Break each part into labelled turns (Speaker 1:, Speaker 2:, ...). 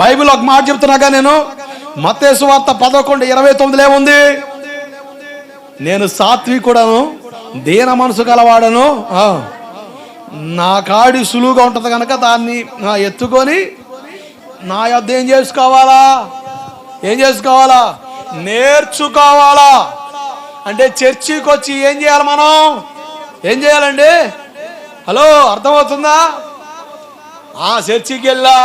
Speaker 1: Bible ఒక మాట చెప్తున్నాగా నేను? మతేసు వార్త పదకొండు ఇరవై తొమ్మిదిలో ఏముంది? నేను సాత్వికుడను దీన మనసు గలవాడను. నా కాడి సులువుగా ఉంటుంది కనుక దాన్ని ఎత్తుకొని నా యొద్ద ఏం చేసుకోవాలా? ఏం చేసుకోవాలా? నేర్చుకోవాలా? అంటే చర్చికి వచ్చి ఏం చేయాలి మనం? ఏం చేయాలండి? హలో అర్థమవుతుందా? ఆ చర్చికి వెళ్ళా.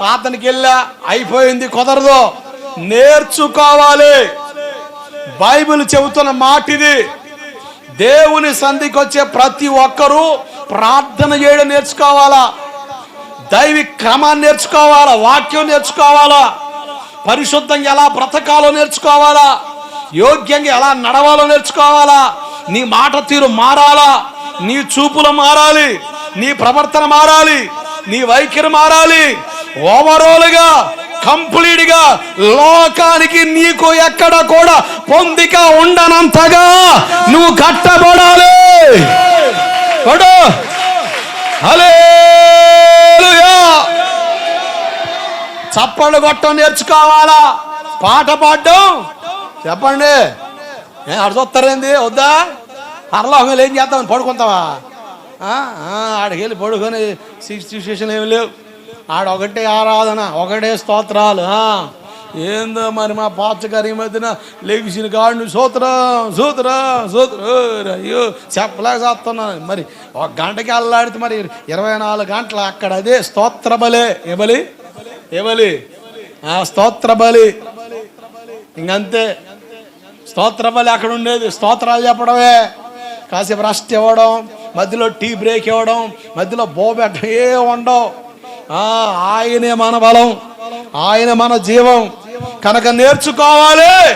Speaker 1: ప్రార్థనకి వెళ్ళా అయిపోయింది కుదరదు. నేర్చుకోవాలి. బైబిల్ చెబుతున్న మాట ఇది దేవుని సంధికి వచ్చే ప్రతి ఒక్కరూ ప్రార్థన చేయడం నేర్చుకోవాలా? దైవి క్రమాన్ని నేర్చుకోవాలా? వాక్యం నేర్చుకోవాలా? పరిశుద్ధంగా ఎలా బ్రతకాలో నేర్చుకోవాలా? యోగ్యంగా ఎలా నడవాలో నేర్చుకోవాలా? నీ మాట తీరు మారాలా? నీ చూపులు మారాలి. నీ ప్రవర్తన మారాలి. నీ వైఖరి మారాలి. ఓవరాల్గా కంప్లీట్గా లోకానికి నీకు ఎక్కడ కూడా పొందిక ఉండనంతగా నువ్వు కట్టబడాలి. చప్పళ్ళు కొట్టం నేర్చుకోవాలా? పాట పాడడం? చెప్పండి. ఏ చూస్తారేంది వద్దా? పరలోకంలో ఏం చేద్దాం? పడుకుంటావా? ఆడికి వెళ్ళి పడుకొని సిచ్యువేషన్ ఏమి లేవు. ఆడ ఒకటే ఆరాధన ఒకటే స్తోత్రాలు ఏందో మరి మా పాచగారి మధ్యన లెగిసిన కాడు సూత్రం సూత్రం సూత్రం. అయ్యో చెప్పలేక చేస్తున్నాను. మరి ఒక గంటకి అల్లాడితే మరి ఇరవై నాలుగు గంటలు అక్కడ అదే స్తోత్ర బలే ఏ బలి ఆ స్తోత్ర బలి ఇంకంతే. స్తోత్ర బలి అక్కడ ఉండేది. స్తోత్రాలు చెప్పడమే. కాసేపు రెస్ట్ ఇవ్వడం మధ్యలో టీ బ్రేక్ ఇవ్వడం మధ్యలో బోబెట్ట ఏ ఉండవు. ఆయనే మన బలం. ఆయన మన జీవం. కనుక నేర్చుకోవాలి.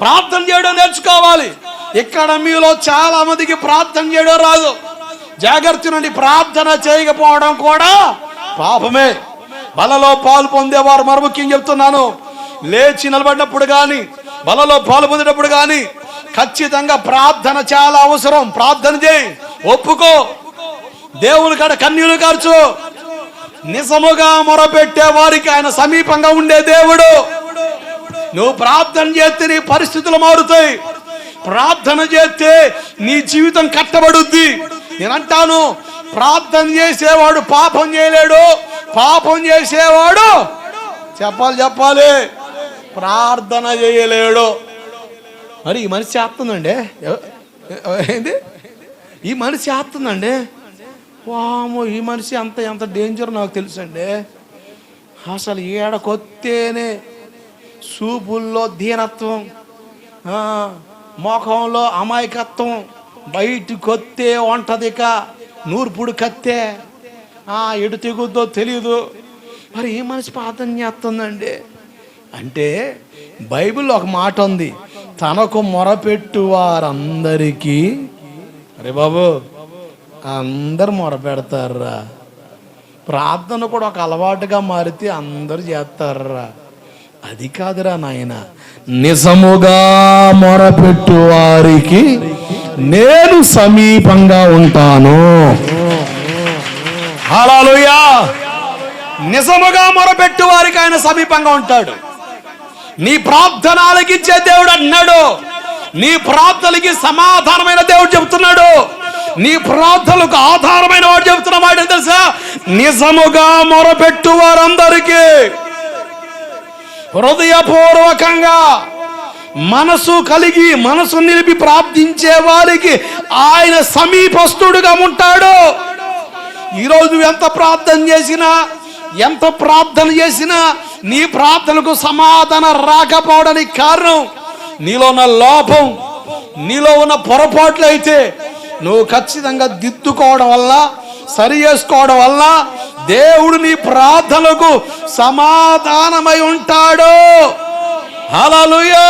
Speaker 1: ప్రార్థన చేయడం నేర్చుకోవాలి. ఇక్కడ మీలో చాలా మందికి ప్రార్థన చేయడం రాదు. జాగ్రత్త నుండి ప్రార్థన చేయకపోవడం కూడా పాపమే. బలలో పాలు పొందేవారు మరి ముఖ్యం చెప్తున్నాను. లేచి నిలబడినప్పుడు కానీ బలలో పాలు పొందినప్పుడు కానీ ఖచ్చితంగా ప్రార్థన చాలా అవసరం. ప్రార్థన చేయి. ఒప్పుకో. దేవుని కాడ కన్నీరు కార్చు నిజముగా మొరపెట్టే వారికి ఆయన సమీపంగా ఉండే దేవుడు. నువ్వు ప్రార్థన చేస్తే నీ పరిస్థితులు మారుతాయి. ప్రార్థన చేస్తే నీ జీవితం కట్టబడుద్ది. నేనంటాను ప్రార్థన చేసేవాడు పాపం చేయలేడు. పాపం చేసేవాడు చెప్పాలి చెప్పాలి. ప్రార్థన చేయలేడు. మరి ఈ మనిషి చేస్తుందండి ఏంది? ఈ మనిషి చేస్తుందండి వామో ఈ మనిషి అంత ఎంత డేంజర్ నాకు తెలుసండి. అసలు ఏడకొత్తేనే చూపుల్లో దీనత్వం మొఖంలో మోఖంలో అమాయకత్వం బయటికొత్తే వంటదిక నూర్పుడు కత్తే ఆ, ఎటు తెగుద్దో తెలియదు మరి ఈ మనిషి పాతం చేస్తుందండి. అంటే బైబిల్లో ఒక మాట ఉంది తనకు మొరపెట్టు వారందరికీ అరే బాబు అందరు మొరపెడతారా ప్రార్థన కూడా ఒక అలవాటుగా మారితే అందరు చేస్తారా అది కాదురా నాయన. నిజముగా మొరపెట్టు వారికి నేను సమీపంగా ఉంటాను. హల్లెలూయా నిజముగా మొరపెట్టు వారికి ఆయన సమీపంగా ఉంటాడు. నీ ప్రార్థన ఆలకించే దేవుడు అన్నాడు. నీ ప్రార్థనలకి సమాధానమైన దేవుడు చెబుతున్నాడు. నీ ప్రార్థనలకు ఆధారమైన వాడు చెబుతున్న మాట తెలుసా? నిజముగా మొరపెట్టు వారందరికీ. హృదయపూర్వకంగా మనసు కలిగి మనసు నిలిపి ప్రార్థించే వారికి ఆయన సమీపస్తుడుగా ఉంటాడు. ఈరోజు నువ్వు ఎంత ప్రార్థన చేసినా ఎంత ప్రార్థన చేసినా నీ ప్రార్థనకు సమాధానం రాకపోవడానికి కారణం నీలో ఉన్న లోపం నీలో ఉన్న పొరపాట్లు అయితే నువ్వు ఖచ్చితంగా దిద్దుకోవడం వల్ల సరి చేసుకోవడం వల్ల దేవుడు నీ ప్రార్థనకు సమాధానమై ఉంటాడు. హలలుయో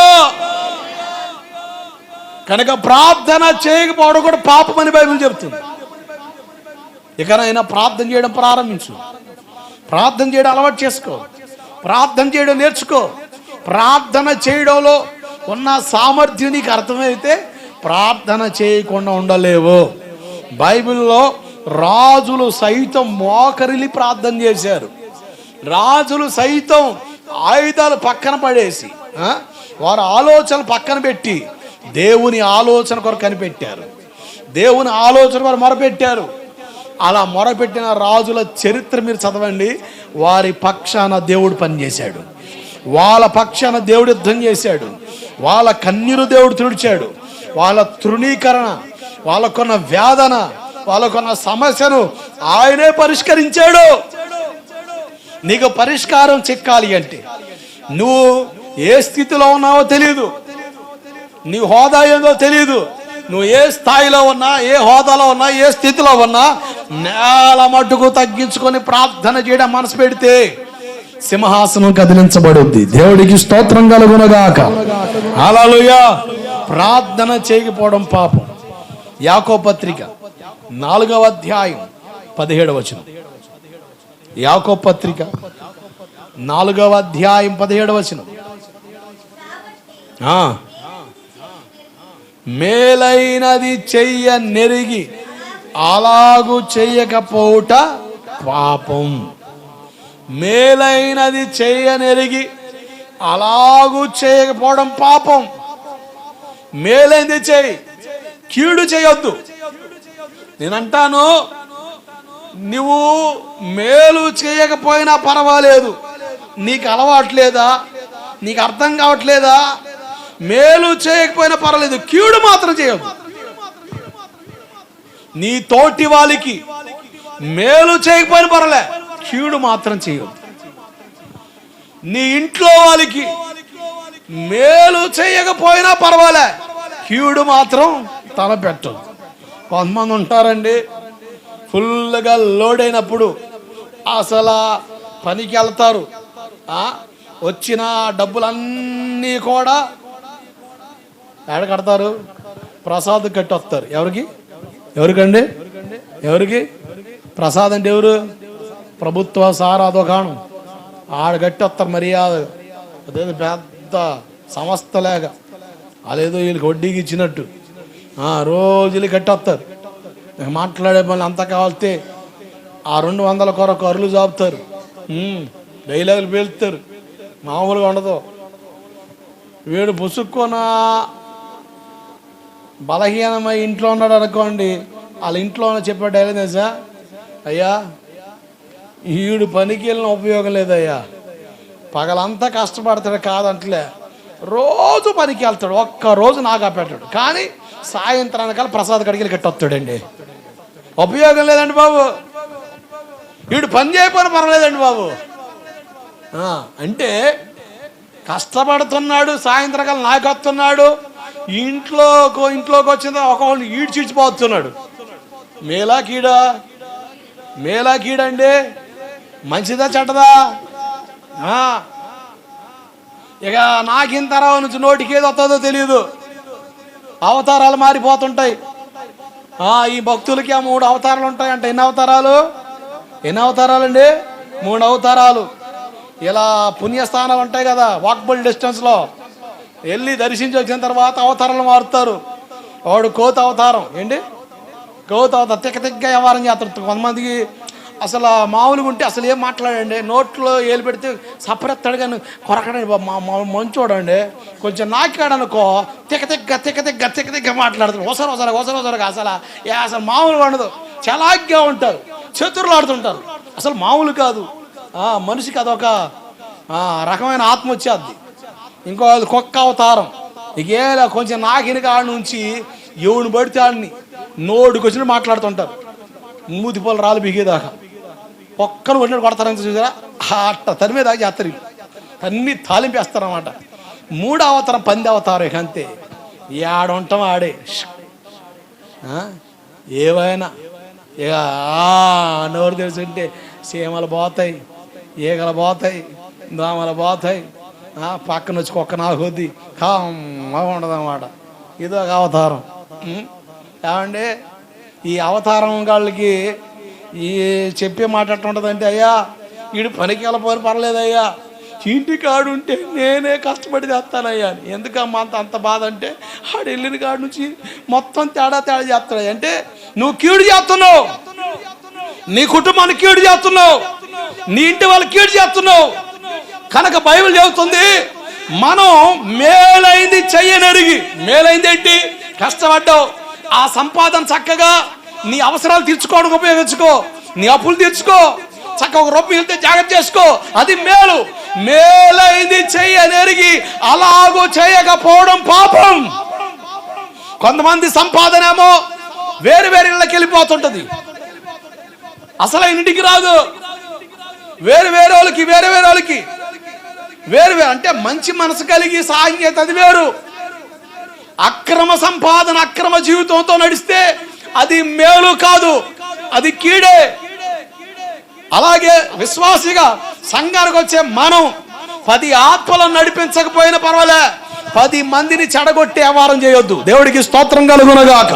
Speaker 1: కనుక ప్రార్థన చేయకపోవడం కూడా పాపమని బైబిల్ చెప్తుంది. ఇకనైనా ప్రార్థన చేయడం ప్రారంభించు. ప్రార్థన చేయడం అలవాటు చేసుకో. ప్రార్థన చేయడం నేర్చుకో. ప్రార్థన చేయడంలో ఉన్న సామర్థ్యం నీకు అర్థమైతే ప్రార్థన చేయకుండా ఉండలేవు. బైబిల్లో రాజులు సైతం మోకరిలి ప్రార్థన చేశారు. రాజులు సైతం ఆయుధాలు పక్కన పడేసి వారు వారి ఆలోచనలు పక్కన పెట్టి దేవుని ఆలోచన కొరకు కనిపెట్టారు. దేవుని ఆలోచన కొరకు మొరపెట్టారు. అలా మొరపెట్టిన రాజుల చరిత్ర మీరు చదవండి. వారి పక్షాన దేవుడు పనిచేశాడు. వాళ్ళ పక్షాన దేవుడు యుద్ధం చేశాడు. వాళ్ళ కన్నీరు దేవుడు తుడిచాడు. వాళ్ళ తృణీకరణ వాళ్ళకున్న వేదన వాళ్ళకున్న సమస్యను ఆయనే పరిష్కరించాడు. నీకు పరిష్కారం చిక్కాలి అంటే నువ్వు ఏ స్థితిలో ఉన్నావో తెలియదు నీ హోదా ఏందో తెలియదు నువ్వు ఏ స్థాయిలో ఉన్నా ఏ హోదాలో ఉన్నా ఏ స్థితిలో ఉన్నా నేల మట్టుకు తగ్గించుకొని ప్రార్థన చేయడం మనసు పెడితే సింహాసనం కదిలించబడుద్ది. దేవుడికి స్తోత్రం కలుగునగాక. అలా ప్రార్థన చేయకపోవడం పాపం. యాకో పత్రిక నాలుగవ అధ్యాయం పదిహేడవ వచనం. యాకో పత్రిక నాలుగవ అధ్యాయం పదిహేడవ వచనం. మేలైనది చెయ్య నెరిగి అలాగు చెయ్యకపోవుట పాపం. మేలైనది చెయ్య నెరిగి అలాగు చేయకపోవడం పాపం. మేలైంది చేయి. కీడు చేయొద్దు. నేనంటాను నువ్వు మేలు చేయకపోయినా పర్వాలేదు. నీకు అలవాట్లేదా నీకు అర్థం కావట్లేదా? మేలు చేయకపోయినా పర్వాలేదు. కీడు మాత్రం చేయొద్దు. నీ తోటి వాళ్ళకి మేలు చేయకపోయినా పర్వాలే. కీడు మాత్రం చేయొద్దు. నీ ఇంట్లో వాళ్ళకి మేలు చేయకపోయినా పర్వాలే. కీడు మాత్రం తలపెట్టదు కొంతమంది ఉంటారండి ఫుల్గా లోడ్ అయినప్పుడు అసలు పనికి వెళ్తారు వచ్చిన డబ్బులన్నీ కూడా ఎక్కడ కడతారు? ప్రసాద్ కట్టి వస్తారు ఎవరికి? ఎవరికండి? ఎవరికి? ప్రసాద్ అంటే ఎవరు? ప్రభుత్వ సారా దుకాణం. ఆడ కట్టి వస్తారు మర్యాద పెద్ద సంస్థ లేక అదేదో వీళ్ళకి వడ్డీకి ఇచ్చినట్టు. రోజులు కట్టేస్తారు మాట్లాడే పని అంతా కావాలితే ఆ రెండు వందల కొరకు అరులు చాపుతారు డైలాగులు పేలుతారు. మామూలుగా ఉండదు. వీడు పుసుక్కున బలహీనమై ఇంట్లో ఉన్నాడు అనుకోండి వాళ్ళ ఇంట్లో ఉన్న చెప్పే డైలాగ్ తెలుసా? అయ్యా ఈడు పనికి వెళ్ళిన ఉపయోగం లేదయ్యా. పగలంతా కష్టపడతాడు కాదంటలే. రోజు పనికి వెళ్తాడు ఒక్క రోజు నాగా పెట్టాడు. కానీ సాయంత్రానికల్లా ప్రసాద్ కడిగిలు కట్టొస్తాడండి. ఉపయోగం లేదండి బాబు. వీడు పని చేయకపోయినా పర్వాలేదండి బాబు. అంటే కష్టపడుతున్నాడు సాయంత్రకాలం నాకొస్తున్నాడు ఇంట్లో ఇంట్లోకి వచ్చిన ఒకళ్ళు ఈడ్చిడ్చిపోతున్నాడు మేలా కీడా? మేలా కీడండి? మంచిదా చెడ్డదా? ఇక నాకిన తర్వాత నుంచి నోటికి ఏది వస్తుందో తెలియదు అవతారాలు మారిపోతుంటాయి. ఈ భక్తులకి ఆ మూడు అవతారాలు ఉంటాయంట. ఎన్ని అవతారాలు? ఎన్ని అవతారాలండి? మూడు అవతారాలు. ఇలా పుణ్యస్థానాలు ఉంటాయి కదా వాక్బుల్ డిస్టెన్స్లో వెళ్ళి దర్శించి వచ్చిన తర్వాత అవతారాలు మారుతారు. వాడు కోత అవతారం. ఏంటి? కోత అవతారం. తిక్క తిక్క వ్యవహారం చేస్తారు కొంతమందికి అసలు మామూలుగా ఉంటే అసలు ఏం మాట్లాడండి? నోట్లో ఏలు పెడితే సపరెత్తాడు కానీ కొరకడండి బాబు, మా మంచోడండి. కొంచెం నాకాడనుకో తిక్క తిక్క తిక్క తిక్క తిక్క తిక్క మాట్లాడుతాడు ఒకసారి ఒకసారి ఒకసారి ఒకసారి అసలు. ఏ అసలు మామూలుగా ఉండదు చలాగ్గా ఉంటారు. చతురులు ఆడుతుంటారు. అసలు మామూలు కాదు. మనిషికి అదొక రకమైన ఆత్మ వచ్చేది. ఇంకో అది కుక్క అవతారం. ఇకేలా కొంచెం నాకిన కాడ నుంచి ఎవడు పడితే ఆడిని నోడుకొచ్చిన మాట్లాడుతుంటారు. మూతి రాలు రాళ్ళు బిగేదాకా ఒక్కరు కొట్టినట్టు కొడతారని చూసారా? ఆ అట్ట మీద చేస్తారు వీళ్ళు. అన్ని తాలింపేస్తారన్నమాట. మూడు అవతారం పంది అవతారం ఇక అంతే. ఆడ ఉంటాం ఆడే. ఏవైనా. ఇక ఆ నోరు తెలుసుంటే సీమలు పోతాయి ఈగలు పోతాయి దోమలు పోతాయి. పక్కన వచ్చి కుక్క నాకొద్ది కమ్మ ఉండదు ఇది ఒక అవతారం. ఏమండి? ఈ అవతారం వాళ్ళకి ఈ చెప్పే మాట ఉంటుందంటే అయ్యా వీడు పనికి వెళ్ళపోయిన పర్లేదయ్యా. ఇంటి కాడు ఉంటే నేనే కష్టపడి చేస్తానయ్యా. ఎందుకమ్మా అంత అంత బాధ అంటే ఆడు వెళ్ళిన కాడు నుంచి మొత్తం తేడా తేడా చేస్తాడు అంటే నువ్వు కీడు చేస్తున్నావు. నీ కుటుంబాన్ని కీడు చేస్తున్నావు. నీ ఇంటి వాళ్ళు కీడు చేస్తున్నావు. కనుక బైబిల్ చెబుతుంది మనం మేలైంది చెయ్యనరిగి మేలైంది ఏంటి? కష్టపడ్డావు. ఆ సంపాదన చక్కగా నీ అవసరాలు తీర్చుకోవడానికి ఉపయోగించుకో. నీ అప్పులు తీర్చుకో. చక్కగా ఒక రొప్పి వెళ్తే జాగ్రత్త చేసుకో. అది మేలు. మేలైంది చెయ్యనెరిగి అలాగూ చేయకపోవడం పాపం. కొంతమంది సంపాదన ఏమో వేరు వేరు ఇళ్ళకి వెళ్ళిపోతుంటది. అసలు ఇంటికి రాదు. వేరు వేరే వాళ్ళకి వేరే వేరే వాళ్ళకి. వేరు వేరు అంటే మంచి మనసు కలిగి సాయం చేస్తే అది వేరు. అక్రమ సంపాదన అక్రమ జీవితంతో నడిస్తే అది మేలు కాదు అది కీడే. అలాగే విశ్వాసిగా సంఘానికి వచ్చే మనం పది ఆత్మలను నడిపించకపోయినా పర్వాలే పది మందిని చెడగొట్టి వ్యవహారం చేయొద్దు. దేవుడికి స్తోత్రం కలుగునగాక.